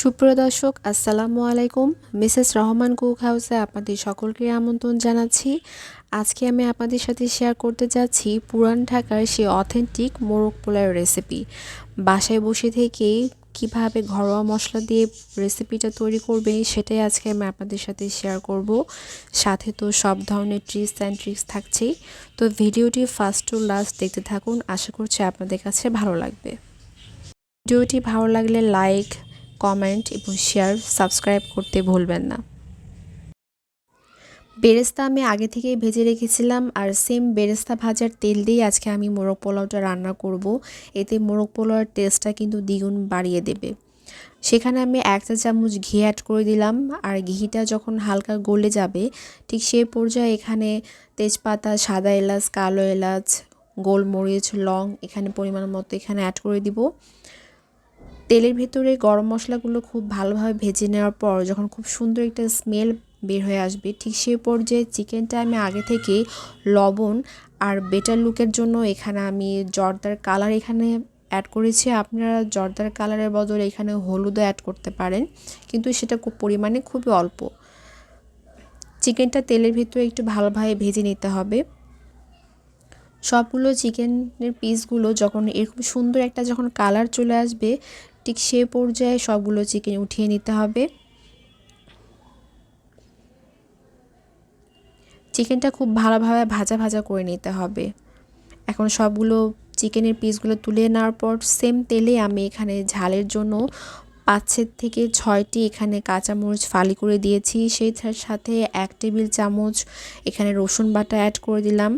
সুপ্রিয় দর্শক, আসসালামু আলাইকুম। মিসেস রহমান কুক হাউসে আপনাদের সকলকে আমন্ত্রণ জানাচ্ছি। আজকে আমি আপনাদের সাথে শেয়ার করতে যাচ্ছি পুরান ঢাকার সেই অথেন্টিক মোরগ পোলার রেসিপি বাসায় বসে থেকেই কীভাবে ঘরোয়া মশলা দিয়ে রেসিপিটা তৈরি করবে সেটাই আজকে আমি আপনাদের সাথে শেয়ার করব। সাথে তো সব ধরনের ট্রিক্স অ্যান্ড ট্রিক্স থাকছেই। তো ভিডিওটি ফার্স্ট টু লাস্ট দেখতে থাকুন। আশা করছি আপনাদের কাছে ভালো লাগবে। ভিডিওটি ভালো লাগলে লাইক কমেন্ট এবং শেয়ার, সাবস্ক্রাইব করতে ভুলবেন না। বেরেস্তা আমি আগে থেকেই ভেজে রেখেছিলাম আর সেম বেরেস্তা ভাজার তেল দিয়ে আজকে আমি মোরগ পোলাওটা রান্না করব। এতে মোরগ পোলাওয়ার টেস্টটা কিন্তু দ্বিগুণ বাড়িয়ে দেবে। সেখানে আমি এক চা চামচ ঘি অ্যাড করে দিলাম আর ঘিটা যখন হালকা গলে যাবে, ঠিক সেই পর্যায়ে এখানে তেজপাতা, সাদা এলাচ, কালো এলাচ, গোলমরিচ, লং এখানে পরিমাণ মতো এখানে অ্যাড করে দিব। তেলের ভেতরে গরম মশলাগুলো খুব ভালোভাবে ভেজে নেওয়ার পর যখন খুব সুন্দর একটা স্মেল বের হয়ে আসবে, ঠিক সেই পর্যায়ে চিকেনটা আমি আগে থেকে লবণ আর বেটার লুকের জন্য এখানে আমি জর্দার কালার এখানে অ্যাড করেছি। আপনারা জর্দার কালারের বদলে এখানে হলুদও অ্যাড করতে পারেন, কিন্তু সেটা খুব পরিমাণে খুবই অল্প। চিকেনটা তেলের ভিতরে একটু ভালোভাবে ভেজে নিতে হবে। সবগুলো চিকেনের পিসগুলো যখন এরকম সুন্দর একটা যখন কালার চলে আসবে ঠিক সে পর্যায়ে সবগুলো চিকেন উঠিয়ে নিতে হবে। চিকেনটা খুব ভালোভাবে ভাজা ভাজা করে নিতে হবে। এখন সবগুলো চিকেনের পিসগুলো তুলে নেওয়ার পর সেম তেলে আমি এখানে ঝালের জন্য পাঁচের থেকে ছয়টি এখানে কাঁচামরিচ ফালি করে দিয়েছি। সেই সাথে এক টেবিল চামচ এখানে রসুন বাটা অ্যাড করে দিলাম।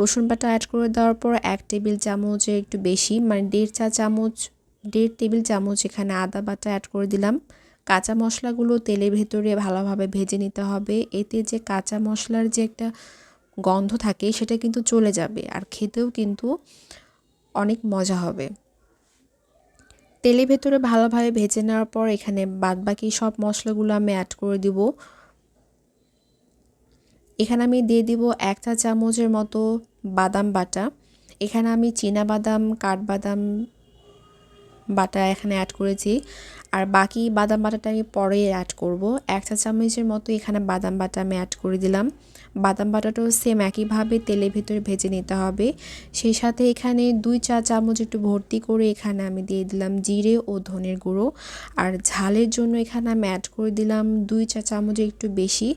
রসুন বাটা অ্যাড করে দেওয়ার পর এক টেবিল চামচের একটু বেশি মানে দেড় চা চামচ দেড় টেবিল চামচ এখানে আদা বাটা অ্যাড করে দিলাম। কাঁচা মশলাগুলো তেলের ভেতরে ভালোভাবে ভেজে নিতে হবে। এতে যে কাঁচা মশলার যে একটা গন্ধ থাকে সেটা কিন্তু চলে যাবে আর খেতেও কিন্তু অনেক মজা হবে। তেলের ভেতরে ভালোভাবে ভেজে নেওয়ার পর এখানে বাদবাকি সব মশলাগুলো আমি অ্যাড করে দিব। এখানে আমি দিয়ে দিব এক চা চামচের মতো বাদাম বাটা। এখানে আমি বাদাম কাঠবাদাম বাটা এখানে অ্যাড করেছি। আর বাকি বাদাম বাটাটা আমি পরে অ্যাড করব। এক চা চামচের মতো এখানে বাদাম বাটা আমি অ্যাড করে দিলাম। বাদাম বাটাটাও সেম একইভাবে তেলের ভেতরে ভেজে নিতে হবে। সেই সাথে এখানে দুই চা চামচ একটু ভর্তি করে এখানে আমি দিয়ে দিলাম জিরে ও ধনের গুঁড়ো। আর ঝালের জন্য এখানে আমি অ্যাড করে দিলাম দুই চা চামচ একটু বেশি।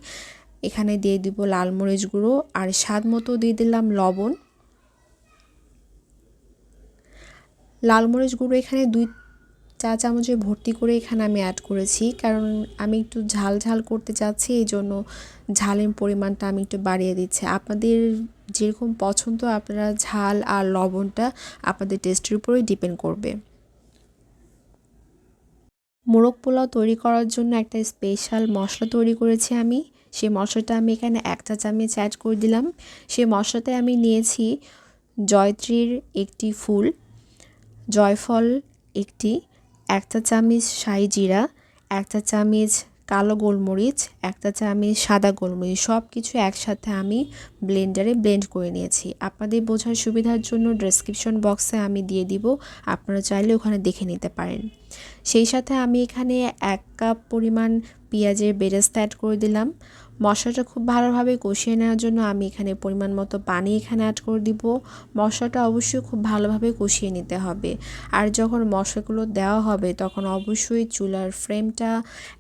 এখানে দিয়ে দিব লাল মরিচ গুঁড়ো। আর স্বাদ মতো দিয়ে দিলাম লবণ। লাল মরিচ গুঁড়ো এখানে দুই চা চামচে ভর্তি করে এখানে আমি অ্যাড করেছি। কারণ আমি একটু ঝাল ঝাল করতে চাচ্ছি, এই জন্য ঝালের পরিমাণটা আমি একটু বাড়িয়ে দিচ্ছি। আপনাদের যেরকম পছন্দ আপনারা ঝাল আর লবণটা আপনাদের টেস্টের উপরেই ডিপেন্ড করবে। মোরগ পোলাও তৈরি করার জন্য একটা স্পেশাল মশলা তৈরি করেছি আমি। সেই মশলাটা আমি এখানে এক চা চামচ অ্যাড করে দিলাম। সেই মশলাতে আমি নিয়েছি জয়ত্রীর একটি ফুল। জয়ফল একটি, একটা চামচ শাহি জিরা, একটা চামচ কালো গোলমরিচ, একটা চামচ সাদা গোলমরিচ সব কিছু একসাথে আমি ব্লেন্ডারে ব্লেন্ড করে নিয়েছি। আপনাদের বোঝার সুবিধার জন্য ডেসক্রিপশন বক্সে আমি দিয়ে দিব, আপনারা চাইলে ওখানে দেখে নিতে পারেন। সেই সাথে আমি এখানে এক কাপ পরিমাণ পেঁয়াজের বেরেস্তা অ্যাড করে দিলাম। মশলাটা খুব ভালোভাবে কষিয়ে নেওয়ার জন্য আমি এখানে পরিমাণ মতো পানি এখানে অ্যাড করে দিব। মশলাটা অবশ্যই খুব ভালোভাবে কষিয়ে নিতে হবে। আর যখন মশলাগুলো দেওয়া হবে, তখন অবশ্যই চুলার ফ্রেমটা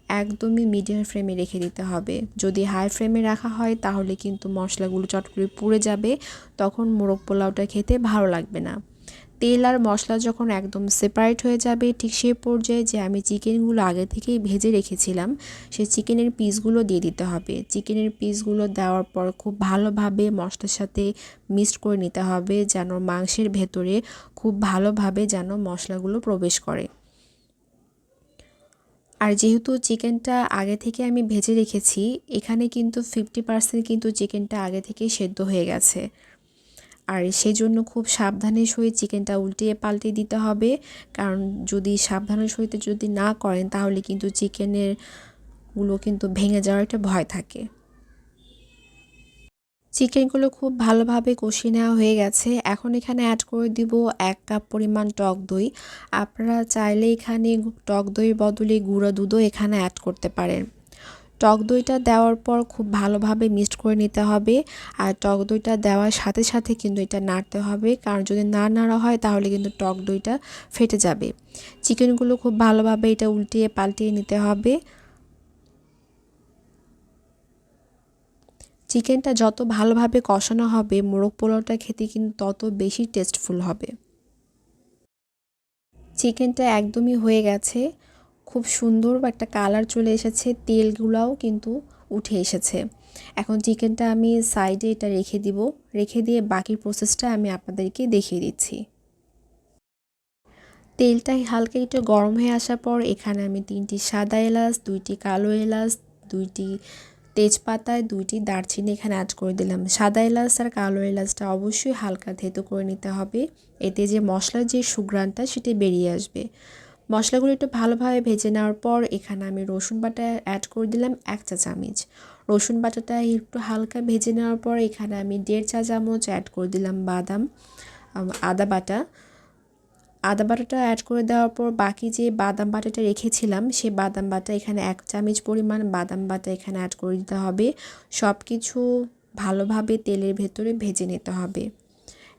একদমই মিডিয়াম ফ্রেমে রেখে দিতে হবে। যদি হাই ফ্রেমে রাখা হয়, তাহলে কিন্তু মশলাগুলো চট করে পুড়ে যাবে। তখন মোরগ পোলাওটা খেতে ভালো লাগবে না। তেল আর মশলা যখন একদম সেপারেট হয়ে যাবে, ঠিক সেই পর্যায়ে যে আমি চিকেনগুলো আগে থেকেই ভেজে রেখেছিলাম সেই চিকেনের পিসগুলো দিয়ে দিতে হবে। চিকেনের পিসগুলো দেওয়ার পর খুব ভালোভাবে মশলার সাথে মিক্সড করে নিতে হবে, যেন মাংসের ভেতরে খুব ভালোভাবে যেন মশলাগুলো প্রবেশ করে। আর যেহেতু চিকেনটা আগে থেকে আমি ভেজে রেখেছি, এখানে কিন্তু ফিফটি পার্সেন্ট কিন্তু চিকেনটা আগে থেকেই সেদ্ধ হয়ে গেছে। আর সেজন্য খুব সাবধানের সহিত চিকেনটা উল্টিয়ে পাল্টে দিতে হবে। কারণ যদি সাবধানের সহিত যদি না করেন, তাহলে কিন্তু চিকেনেরগুলো কিন্তু ভেঙে যাওয়ার একটা ভয় থাকে। চিকেনগুলো খুব ভালোভাবে কষিয়ে নেওয়া হয়ে গেছে। এখন এখানে অ্যাড করে দিব এক কাপ পরিমাণ টক দই। আপনারা চাইলে এখানে টক দইয়ের বদলে গুঁড়ো দুধও এখানে অ্যাড করতে পারেন। টক দইটা দেওয়ার পর খুব ভালোভাবে মিক্সড করে নিতে হবে। আর টক দইটা দেওয়ার সাথে সাথে কিন্তু এটা নাড়তে হবে। কারণ যদি না নাড়া হয় তাহলে কিন্তু টক দইটা ফেটে যাবে। চিকেনগুলো খুব ভালোভাবে এটা উল্টিয়ে পাল্টিয়ে নিতে হবে। চিকেনটা যত ভালোভাবে কষানো হবে মোরগ পোলাওটা খেতে কিন্তু তত বেশি টেস্টফুল হবে। চিকেনটা একদমই হয়ে গেছে। খুব সুন্দর একটা কালার চলে এসেছে, তেলগুলাও কিন্তু উঠে এসেছে। এখন চিকেনটা আমি সাইডে এটা রেখে দিব, রেখে দিয়ে বাকি প্রসেসটা আমি আপনাদেরকে দেখিয়ে দিচ্ছি। তেলটা হালকা একটু গরম হয়ে আসার পর এখানে আমি তিনটি সাদা এলাচ, দুইটি কালো এলাচ, দুইটি তেজপাতায় দুইটি দারচিনি এখানে অ্যাড করে দিলাম। সাদা এলাচ আর কালো এলাচটা অবশ্যই হালকা থেতো করে নিতে হবে, এতে যে মশলার যে সুগ্রানটা সেটি বেরিয়ে আসবে। মশলাগুলো একটু ভালোভাবে ভেজে নেওয়ার পর এখানে আমি রসুন বাটা অ্যাড করে দিলাম এক চা চামচ। রসুন বাটাটা একটু হালকা ভেজে নেওয়ার পর এখানে আমি দেড় চা চামচ অ্যাড করে দিলাম বাদাম আদা বাটা। আদা বাটাটা অ্যাড করে দেওয়ার পর বাকি যে বাদাম বাটাটা রেখেছিলাম সেই বাদাম বাটা এখানে এক চামচ পরিমাণ বাদাম বাটা এখানে অ্যাড করে দিতে হবে। সব কিছু ভালোভাবে তেলের ভেতরে ভেজে নিতে হবে।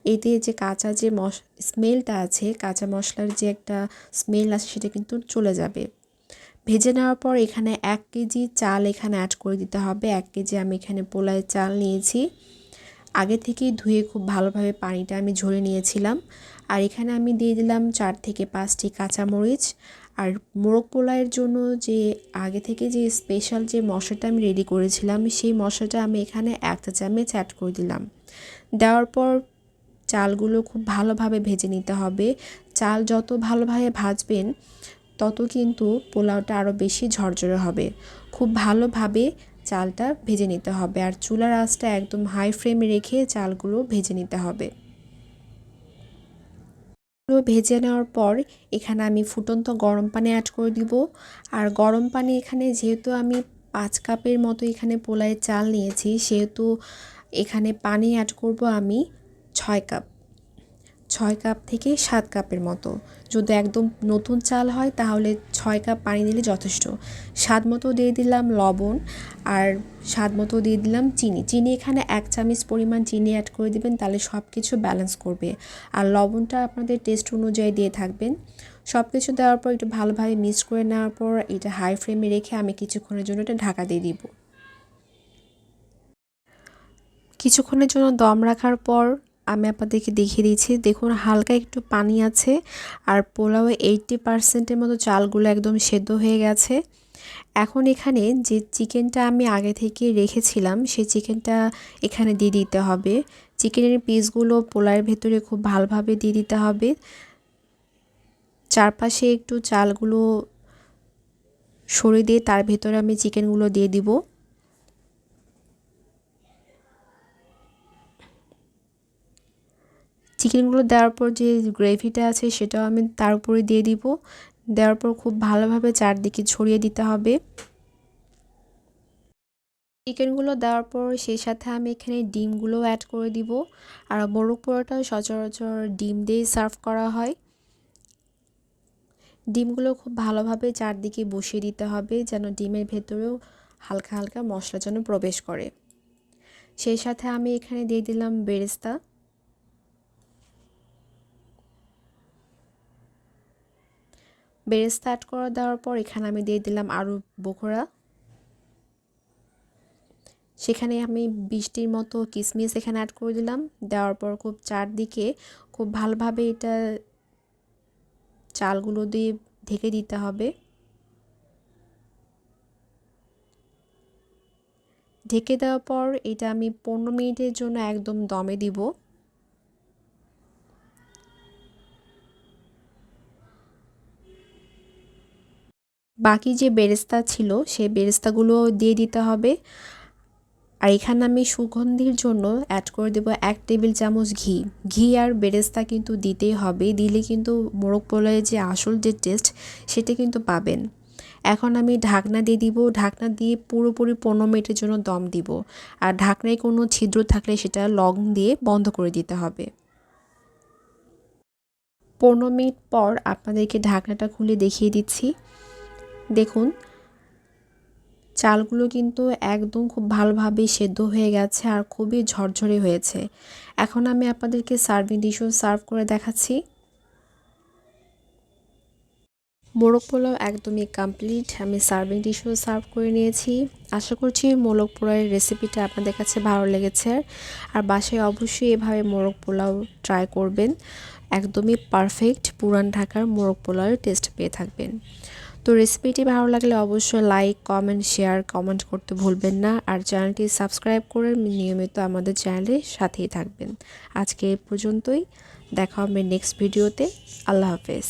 এতে যে কাঁচা যে মশ স্মেলটা আছে, কাঁচা মশলার যে একটা স্মেল আছে সেটা কিন্তু চলে যাবে। ভেজে নেওয়ার পর এখানে এক কেজি চাল এখানে অ্যাড করে দিতে হবে। এক কেজি আমি এখানে পোলায় চাল নিয়েছি। আগে থেকেই ধুয়ে খুব ভালোভাবে পানিটা আমি ঝরে নিয়েছিলাম। আর এখানে আমি দিয়ে দিলাম চার থেকে পাঁচটি কাঁচামরিচ। আর মোরগ পোলাইয়ের জন্য যে আগে থেকে যে স্পেশাল যে মশলাটা আমি রেডি করেছিলাম, সেই মশলাটা আমি এখানে একটা চামচ অ্যাড করে দিলাম। দেওয়ার পর চালগুলো খুব ভালোভাবে ভেজে নিতে হবে। চাল যত ভালোভাবে ভাজবেন, তত কিন্তু পোলাওটা আরও বেশি ঝরঝরে হবে। খুব ভালোভাবে চালটা ভেজে নিতে হবে আর চুলার আঁচটা একদম হাই ফ্লেমে রেখে চালগুলো ভেজে নিতে হবে। ভেজে নেওয়ার পর এখানে আমি ফুটন্ত গরম পানি অ্যাড করে দিব। আর গরম পানি এখানে যেহেতু আমি পাঁচ কাপের মতো এখানে পোলাইয়ের চাল নিয়েছি, সেহেতু এখানে পানি অ্যাড করব আমি। ছয় কাপ। ছয় কাপ থেকে সাত কাপের মতো। যদি একদম নতুন চাল হয়, তাহলে ছয় কাপ পানি দিলে যথেষ্ট। স্বাদ মতো দিয়ে দিলাম লবণ আর স্বাদ মতো দিয়ে দিলাম চিনি। চিনি এখানে এক চামচ পরিমাণ চিনি অ্যাড করে দিবেন, তাহলে সব কিছু ব্যালেন্স করবে। আর লবণটা আপনাদের টেস্ট অনুযায়ী দিয়ে থাকবেন। সব কিছু দেওয়ার পর একটু ভালোভাবে মিক্স করে নেওয়ার পর এটা হাই ফ্লেমে রেখে আমি কিছুক্ষণের জন্য এটা ঢাকা দিয়ে দিব। কিছুক্ষণের জন্য দম রাখার পর আমি আপনাদেরকে দেখিয়ে দিচ্ছি। দেখুন, হালকা একটু পানি আছে আর পোলাও এইটটি পার্সেন্টের মতো চালগুলো একদম সেদ্ধ হয়ে গেছে। এখন এখানে যে চিকেনটা আমি আগে থেকে রেখেছিলাম, সেই চিকেনটা এখানে দিয়ে দিতে হবে। চিকেনের পিসগুলো পোলার ভেতরে খুব ভালোভাবে দিয়ে দিতে হবে। চারপাশে একটু চালগুলো সরিয়ে দিয়ে তার ভেতরে আমি চিকেনগুলো দিয়ে দিব। চিকেনগুলো দেওয়ার পর যে গ্রেভিটা আছে সেটাও আমি তার উপরে দিয়ে দিব। দেওয়ার পর খুব ভালোভাবে চারদিকে ছড়িয়ে দিতে হবে। চিকেনগুলো দেওয়ার পর সেই সাথে আমি এখানে ডিমগুলো অ্যাড করে দিব। আর মোরগ পোড়াটা সচরাচর ডিম দিয়েই সার্ভ করা হয়। ডিমগুলো খুব ভালোভাবে চারদিকে বসিয়ে দিতে হবে যেন ডিমের ভেতরেও হালকা হালকা মশলা যেন প্রবেশ করে। সেই সাথে আমি এখানে দিয়ে দিলাম বেরেস্তা। বেরেস্তা অ্যাড করে দেওয়ার পর এখানে আমি দিয়ে দিলাম আরও বোখরা সেখানে আমি বৃষ্টির মতো কিশমিশ এখানে অ্যাড করে দিলাম। দেওয়ার পর খুব চারদিকে খুব ভালোভাবে এটা চালগুলো দিয়ে ঢেকে দিতে হবে। ঢেকে দেওয়ার পর এটা আমি পনেরো মিনিটের জন্য একদম দমে দিব। বাকি যে বেরেস্তা ছিল সেই বেরেস্তাগুলো দিয়ে দিতে হবে। আর এখানে আমি সুগন্ধির জন্য অ্যাড করে দেবো এক টেবিল চামচ ঘি। ঘি আর বেরেস্তা কিন্তু দিতেই হবে, দিলে কিন্তু মোরগ পোলাওয়ের যে আসল যে টেস্ট সেটা কিন্তু পাবেন। এখন আমি ঢাকনা দিয়ে দিব, ঢাকনা দিয়ে পুরোপুরি পনেরো মিনিটের জন্য দম দিব। আর ঢাকনায় কোনো ছিদ্র থাকলে সেটা লং দিয়ে বন্ধ করে দিতে হবে। পনেরো মিনিট পর আপনাদেরকে ঢাকনাটা খুলে দেখিয়ে দিচ্ছি। দেখুন, চালগুলো কিন্তু একদম খুব ভালোভাবে সেদ্ধ হয়ে গেছে আর খুবই ঝরঝরে হয়েছে। এখন আমি আপনাদেরকে সার্ভিং ডিশও সার্ভ করে দেখাচ্ছি। মোরগ পোলাও একদমই কমপ্লিট আমি সার্ভিং ডিশও সার্ভ করে নিয়েছি। আশা করছি মোরগ পোলাওয়ের রেসিপিটা আপনাদের কাছে ভালো লেগেছে আর বাসায় অবশ্যই এভাবে মোরগ পোলাও ট্রাই করবেন। একদমই পারফেক্ট পুরান ঢাকার মোরগ পোলাওয়ের টেস্ট পেয়ে থাকবেন। তো রেসিপিটি ভালো লাগলে অবশ্যই লাইক কমেন্ট শেয়ার কমেন্ট করতে ভুলবেন না। আর চ্যানেলটি সাবস্ক্রাইব করে নিয়মিত আমাদের চ্যানেলের সাথেই থাকবেন। আজকে এ পর্যন্তই। দেখা হবে নেক্সট ভিডিওতে আল্লাহ হাফেজ।